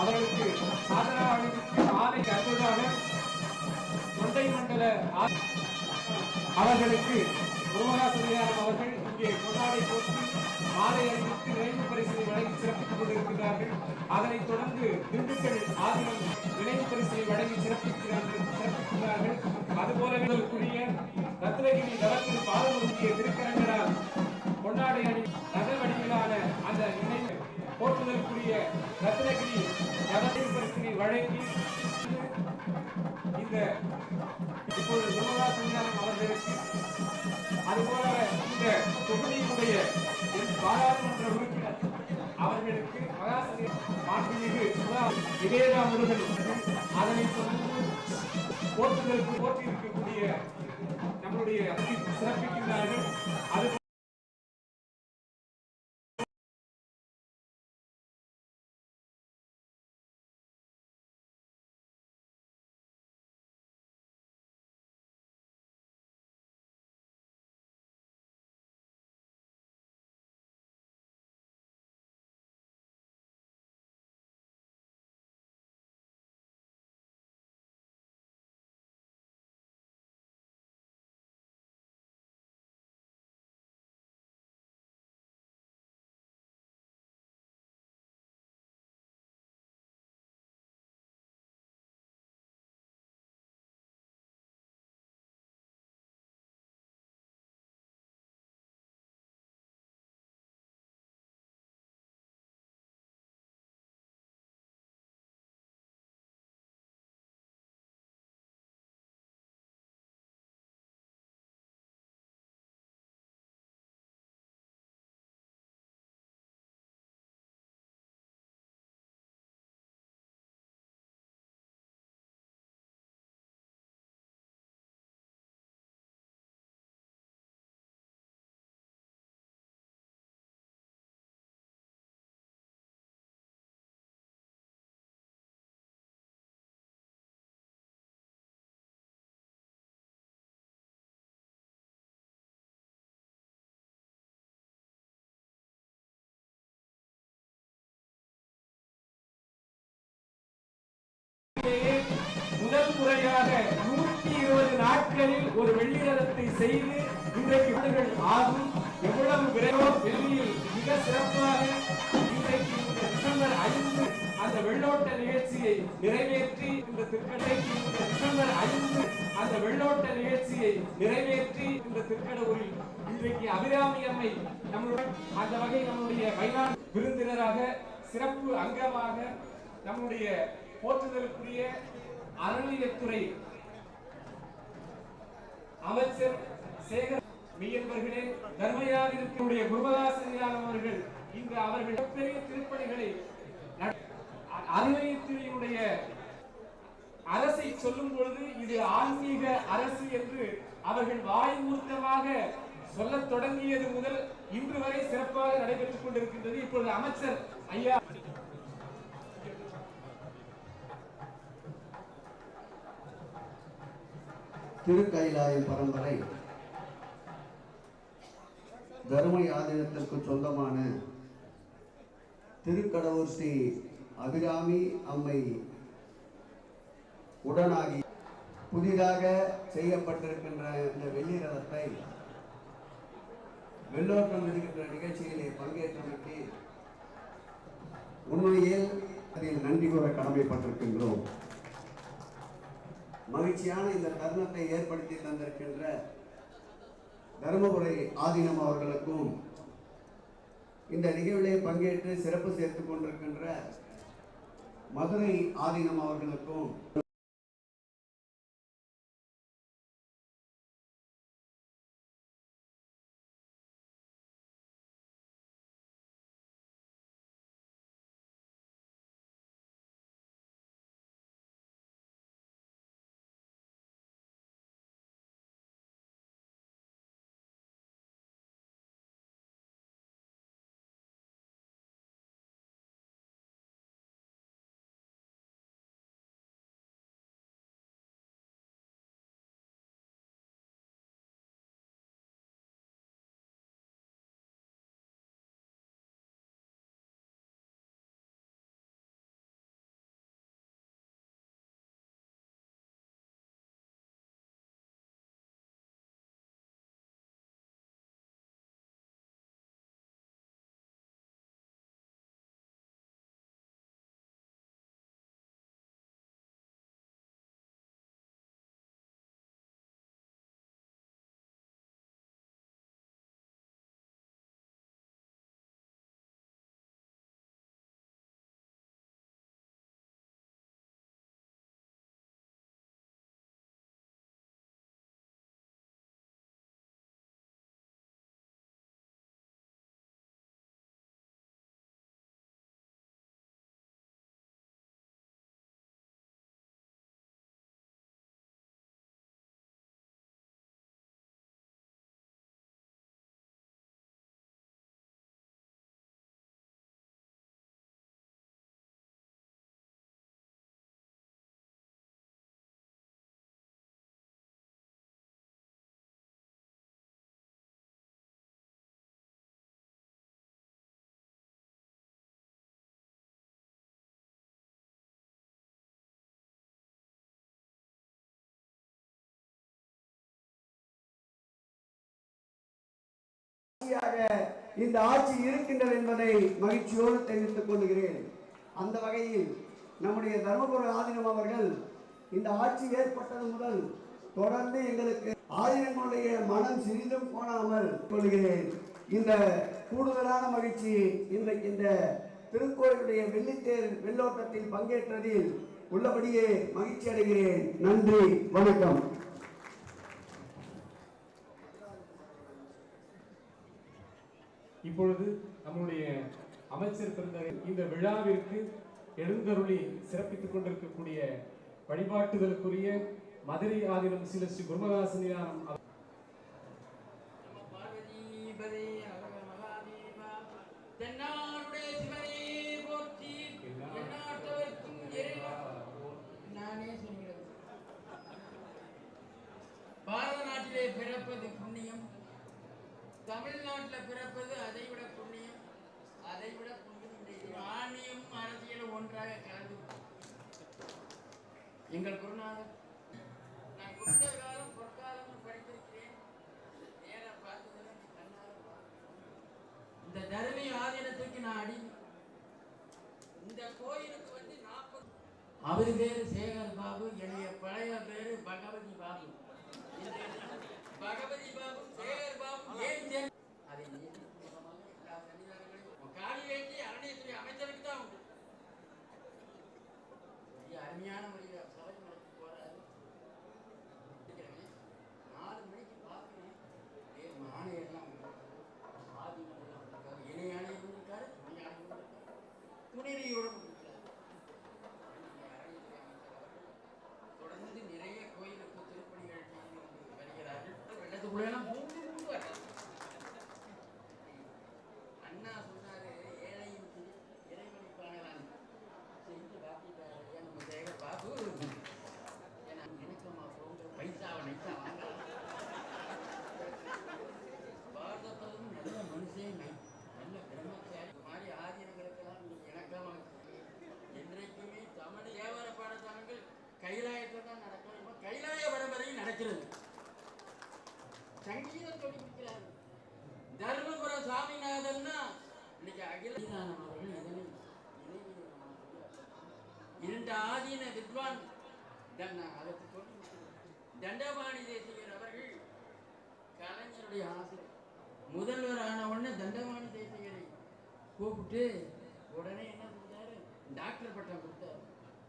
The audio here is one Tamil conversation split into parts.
அவர்களுக்கு சாதனா அளித்து ஆலைக்கு அற்புதமாக தொண்டை மண்டல அவர்களுக்கு முருகா அவர்கள் இங்கே கொண்டாடை போட்டு மாலை அணிவித்து நினைவு பரிசை வழங்கி சிறப்பித்துக் கொண்டிருக்கிறார்கள். அதனைத் தொடர்ந்து திண்டுக்கல் ஆதினம் நினைவு பரிசை வழங்கி சிறப்பிக்கிறார்கள் சிறப்பிக்கிறார்கள். அதுபோல கூடிய ரத்னகிரி நலத்தில் பாலமுருகிய திருக்கரங்கள் ரத்னகிரி நவத்திரு பரிசினை வழங்கி இந்த இப்பொழுது நிர்மலா சன்னிதானம் அவர்களுக்கு அதுபோல இந்த தொகுதியினுடைய பாராளுமன்ற உறுப்பினர் அவர்களுக்கு மகாசனி மாண்புமிகு சுதா விவேகா முருகன் அதனைத் தொடர்ந்து போற்றுதலுக்கு போற்றி இருக்கக்கூடிய நம்முடைய சிறப்பிக்கின்றார்கள். முதலில் ஒரு வெள்ளி நிறத்தை செய்து இன்றைக்கு இவர்கள் ஆகும். எவ்வளவு விரைவோ வெள்ளியில் மிக சிறப்பாக இன்றைக்கு இந்த டிசம்பர் ஐந்து அந்த வெள்ளோட்ட நிகழ்ச்சியை நிறைவேற்றி இந்த திருக்கடைக்கு இந்த டிசம்பர் ஐந்து அந்த வெள்ளோட்ட நிகழ்ச்சியை நிறைவேற்றி இந்த திருக்கடவுரில் இன்றைக்கு அபிராமி அம்மை நம்மளுடன் அந்த வகை நம்முடைய வைநாடு விருந்தினராக சிறப்பு அங்கமாக நம்முடைய போற்றுதலுக்குரிய அறநிலையத்துறை அமைச்சர் சேகர் மெய்யன்பர்களே தர்மயாதிருத்தினுடைய குருபதாசனியார் அவர்கள் இன்று அவர்கள் பெரிய திருப்பணிகளை நட- அரசை சொல்லும் பொழுது இது ஆன்மீக அரசு என்று அவர்கள் வாய்மூர்த்தமாக சொல்லத் தொடங்கியது முதல் இன்று வரை சிறப்பாக நடைபெற்றுக் கொண்டிருக்கின்றது. இப்பொழுது அமைச்சர் ஐயா திருக்கைலாயம் பரம்பரை. தருமை ஆதீனத்திற்கு சொந்தமான திருக்கடவுர் ஸ்ரீ அபிராமி அம்மை உடனாகி புதிதாக செய்யப்பட்டிருக்கின்ற இந்த வெள்ளி ரதத்தை வெள்ளோட்டம் இருக்கின்ற நிகழ்ச்சியிலே பங்கேற்றமைக்கு உண்மையில் அதில் நன்றி கூற கடமைப்பட்டிருக்கின்றோம். மகிழ்ச்சியான இந்த தருணத்தை ஏற்படுத்தி தந்திருக்கின்ற தருமபுரை ஆதீனம் அவர்களுக்கும் இந்த நிகழ்விலே பங்கேற்று சிறப்பு சேர்த்துக் கொண்டிருக்கின்ற மதுரை ஆதீனம் அவர்களுக்கும் ஆட்சியாக இந்த ஆட்சி இருக்கின்றது என்பதை மகிழ்ச்சியோடு தெரிவித்துக் கொள்கிறேன். அந்த வகையில் நம்முடைய தர்மபுர ஆதீனம் அவர்கள் இந்த ஆட்சி ஏற்பட்டது முதல் தொடர்ந்து எங்களுக்கு ஆதீனங்களுடைய மனம் சிறிதும் கோணாமல் கொள்கிறேன். இந்த கூடுதலான மகிழ்ச்சி இன்றைக்கு இந்த திருக்கோயிலுடைய வெள்ளித்தேர் வெள்ளோட்டத்தில் பங்கேற்றதில் உள்ளபடியே மகிழ்ச்சி அடைகிறேன் நன்றி வணக்கம். இப்பொழுது நம்முடைய அமைச்சர் பிறந்த இந்த விழாவிற்கு எழுந்தருளி சிறப்பித்துக் கொண்டிருக்கக்கூடிய வழிபாட்டுதலுக்குரிய மதுரை ஆதினம் சில ஸ்ரீ குருமதாசனியானம் அவ- நம பார்வதிபதே அழக மகாதேவா தென்னாடுடைய சிவனே போற்றி எந்நாட்டவர்க்கும் இறைவா நானே சொல்கிறேன் பாரத நாட்டிலே பிறப்பது புண்ணியம் தமிழ்நாட்டில் பிறப்பது அதைவிட புண்ணியம் அதைவிட புண்ணியம் ஆணியம் ஆன்மீகம் அரசியலும் ஒன்றாக கலந்து எங்கள் குருநாதர் நான் குப்த காலம் பொற்காலம் படித்திருக்கிறேன். நேரம் பார்த்ததில்லை, இந்த தருமி ஆதீனத்துக்கு நான் அடி. இந்த கோயிலுக்கு வந்து நாற்பது அவர் பேரு சேகர் பாபு என்னுடைய பழைய பேரு பகவதி பாபு. பகவதி பாபு சேகர் பாபு ஏன் อะไรอย่างนี้ தன்னை அதற்கு சொல்லி தண்டபாணி தேசிகர் அவர்கள் கலைஞருடைய ஆசை முதல்வர் ஆன உடனே தண்டபாணி தேசிகரை கூப்பிட்டு உடனே என்ன செஞ்சாரு டாக்டர் பட்டம் கொடுத்தாரு.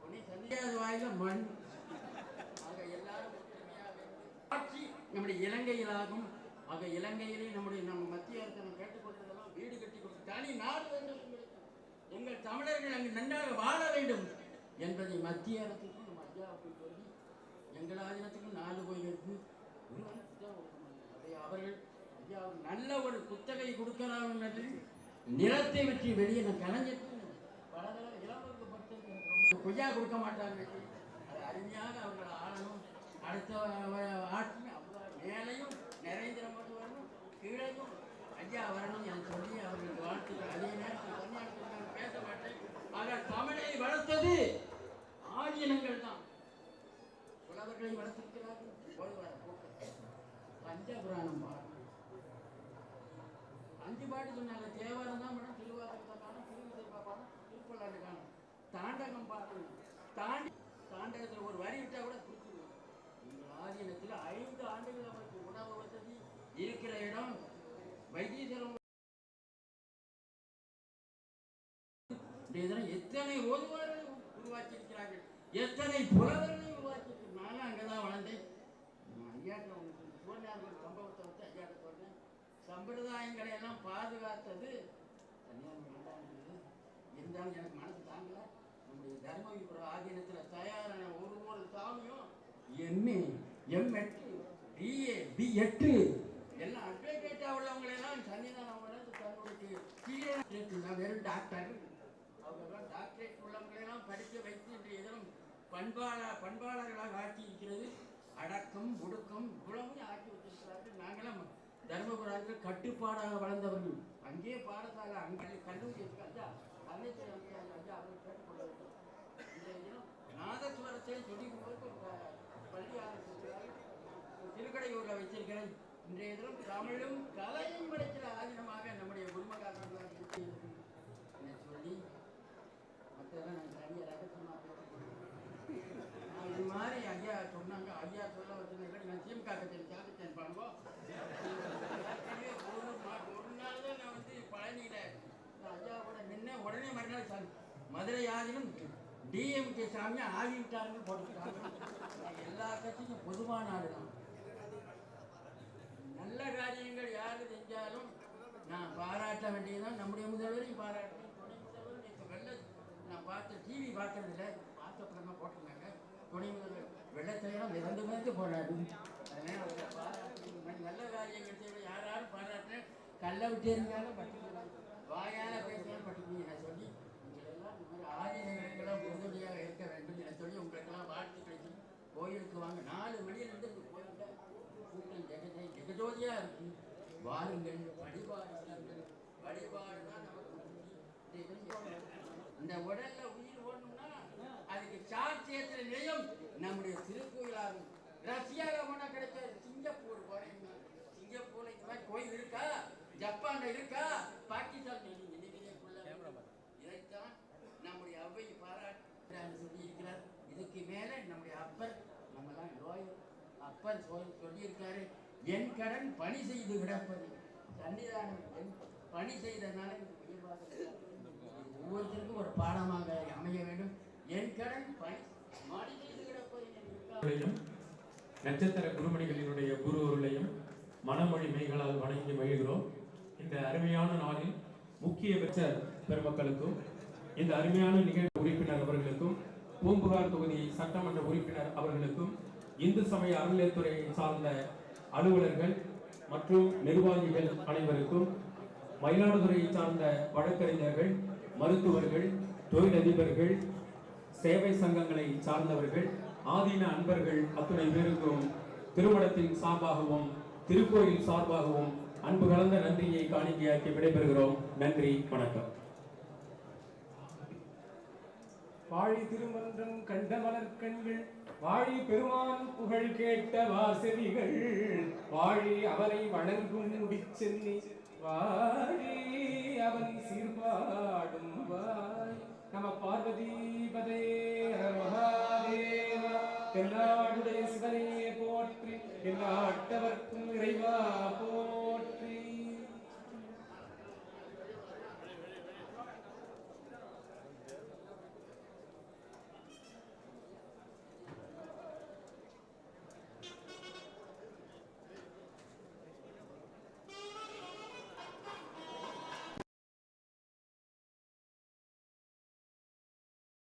உடனே சந்தியாத வாயில மண். ஆக எல்லாரும் ஒற்றுமையாக ஆட்சி நம்முடைய இலங்கையிலாகும். ஆக இலங்கையிலே நம்முடைய நம்ம மத்திய அரசு நம்ம கேட்டுக்கொண்டதெல்லாம் வீடு கட்டி கொடுத்து தனி நாடு வேண்டும் எங்கள் தமிழர்கள் அங்கு நன்றாக வாழ வேண்டும். என்பதை மத்திய அரசுக்கும் நம்ம ஐயாவுக்கு சொல்லி எங்கள் ஆதீனத்துக்கும் நாலு கோயில் இருக்கு தான் அதை அவர்கள் ஐயா நல்ல ஒரு குத்தகை கொடுக்கலாம் என்று நிலத்தை வெற்றி வெளியே நான் கலைஞருக்கு பல தடவை இளம்பருக்கு கொய்யா கொடுக்க மாட்டாங்க அது அருமையாக அவர்கள் ஆளணும். அடுத்த வ- ஆட்சி மேலையும் நரேந்திர மோடி வரணும் கீழையும் ஐயா வரணும் என்று சொல்லி அவர்களுக்கு வாழ்த்துக்கள். அதே நேரத்தில் நான் பேச மாட்டேன் ஆக தமிழை வளர்த்தது ஆதீனங்கள் தான் புலவர்களை வளர்த்திருக்கிறார்கள் போய் வர போக்கு பஞ்சபுராணம் பாடணும் அஞ்சு தேவாரம் தான் மேடம் திருவாரூர் காணும் திருவிசை பாடம் திருப்பல்லாண்டு காணும். தாண்டகம் பாடணும் தாண்டி தாண்டகத்தில் ஒரு வரி விட்டா கூட குறிச்சிருவாங்க எங்கள் ஆதீனத்தில் ஐந்து ஆண்டுகள் அவருக்கு உணவு வசதி இருக்கிற இடம் வைத்தீஸ்வரம் இதெல்லாம் எத்தனை ஓதுவார்களை உருவாக்கியிருக்கிறார்கள். எத்தனை புலவர்களை உருவாக்கி இருக்கிறார்கள் நானும் அங்கதான் வளர்ந்தேன். நான் சூழ்நிலை சம்பவத்தை சம்பிரதாயங்களை எல்லாம் பாதுகாத்தது. கன்னியாகுமரி இருந்தாலும் எனக்கு மனசு தாங்கல. நம்முடைய தர்மபுரம் ஆதீனத்தில் தயாரான ஒரு ஒரு சாமியும் எம்ஏ எம் எட்டு பிஏ பி எட்டு. எல்லாம் அட்வொகேட்டாக உள்ளவங்களெல்லாம் சன்னிதானம் வளர்ந்து தன்னுடைய கீழே நான் வெறும் டாக்டர். அவங்கெல்லாம் டாக்டரேட் உள்ளவங்களெல்லாம் படிக்க வைத்து இன்றைய தினம் பண்பாள பண்பாளர்களாக ஆக்கி இருக்கிறது அடக்கம் ஒடுக்கம் குணமும் ஆக்கி வச்சிருக்கிறார்கள். நாங்களாம் தர்மபுரத்தில் கட்டுப்பாடாக வளர்ந்தவர்கள். அங்கேயே பாடசாலை அங்கே கல்லூரி ஐயா அமைச்சர் ஐயா அவர்கள் கேட்டுக்கொள்ள வேண்டும் இன்றைய தினம் நாதஸ்வரத்தை சொல்லிக் பள்ளி திருக்கடையூரில் வச்சிருக்கிறேன். இன்றைய தினம் தமிழும் கலையும் படைக்கிற ஆதினமாக நம்முடைய குருமகாரர்களாக என சொல்லி மற்றெல்லாம் நான் தனியாக ரகசியமாக பேசிக்கிறேன் நான் இது மாதிரி ஐயா சொன்னாங்க. ஐயா சொல்ல வச்சுருந்தேன் நான் திமுக கட்சியில் சாதிச்சேன் ஏற்கனவே ஒரு மா- ஒரு நாள் தான் நான் வந்து பழனியில் ஐயா கூட நின்று உடனே மறுநாள் சாமி. மதுரை ஆதினம் டிஎம்கே சாமி ஆகிவிட்டாருன்னு போட்டுக்கிட்டாங்க. எல்லா கட்சிக்கும் பொதுவான ஆள் தான். நல்ல காரியங்கள் யாரு செஞ்சாலும் நான் பாராட்ட வேண்டியதுதான் நம்முடைய முதல்வரையும் பாராட்டுறேன். துணை முதல்வர் இப்போ வெள்ள நான் பார்த்த டிவி பார்க்கறதில்ல பார்த்த படமாக போட்டிருந்தாங்க. துணை முதல்வர் வெள்ளத்திலாம் மிதந்து மிதந்து போராடு அதனால் அவரை பாராட்டுறேன். நல்ல காரியங்கள் செய்ய யாராலும் பாராட்டுறேன். கல்லை விட்டு இருந்தாலும் பட்டுக்கலாம் வாயால் பேசினாலும் பட்டுக்குவீங்க நான் சொல்லி உங்களெல்லாம் இந்த மாதிரி ஆதினங்களுக்கெல்லாம் உறுதுணையாக இருக்க வேண்டும் என சொல்லி உங்களுக்கெல்லாம் வாழ்த்துக்களை சொல்லி கோயிலுக்கு வாங்க. நாலு மணியிலிருந்து இந்த கோயில்ல கூட்டம் ஜெகஜே ஜெகஜோதியா இருக்கு. வாருங்கள் வழிபாடு செய்யுங்கள் வழிபாடு தான் நமக்கு இந்த உடல்ல உயிர் ஓடணும்னா அதுக்கு சார்ஜ் ஏற்றுற நிலையம் நம்முடைய திருக்கோயிலாகும் ரஷ்யாவில் ஒன்றா கிடைக்காது. சிங்கப்பூர் போறேன். சிங்கப்பூர்ல இந்த மாதிரி கோயில் இருக்கா? ஜப்பான்ல இருக்கா? பாகிஸ்தான் இதைத்தான் நம்முடைய அவை பாராட்டு சொல்லி இருக்கிறார். இதுக்கு மேல நம்முடைய அப்பர் நம்மலாம் லோயர் அப்பர் சொல் சொல்லியிருக்காரு என் கடன் பணி செய்து கிடப்பது. சன்னிதானம் என் பணி செய்தனால ஒவ்வொருத்தருக்கும் ஒரு பாடமாக அமைய வேண்டும். என் கடன் பணி பணி செய்து கிடப்பது நட்சத்திர குருமணிகளினுடைய குரு அருளையும் மனமொழி மெய்களால் வணங்கி மகிழ்கிறோம். இந்த அருமையான நாளில் முக்கிய பெற்ற பெருமக்களுக்கும் இந்த அருமையான நிகழ்வு உறுப்பினர் அவர்களுக்கும் பூம்புகார் தொகுதி சட்டமன்ற உறுப்பினர் அவர்களுக்கும் இந்து சமய அறநிலையத்துறை சார்ந்த அலுவலர்கள் மற்றும் நிர்வாகிகள் அனைவருக்கும் மயிலாடுதுறையை சார்ந்த வழக்கறிஞர்கள் மருத்துவர்கள் தொழிலதிபர்கள் சேவை சங்கங்களை சார்ந்தவர்கள் ஆதீன அன்பர்கள் அத்துணை பேருக்கும் திருமணத்தின் சார்பாகவும் திருக்கோயில் சார்பாகவும் அன்பு கலந்த நன்றியை காணிக்கையாக்கி விடைபெறுகிறோம். நன்றி வணக்கம். வாழி திருமன்றம் கண்ட மலர்கண்கள் வாழி பெருமான் புகழ் கேட்ட வாசவிகள் வாழி அவனை வணங்கும் முடிச்சென்னி வாழி அவன் சீர்பாடும் வாய். நம பார்வதிபதே மகாதேவா தென்னாடுடைய சிவனையே போற்றி எந்நாட்டவர்க்கும் இறைவா போ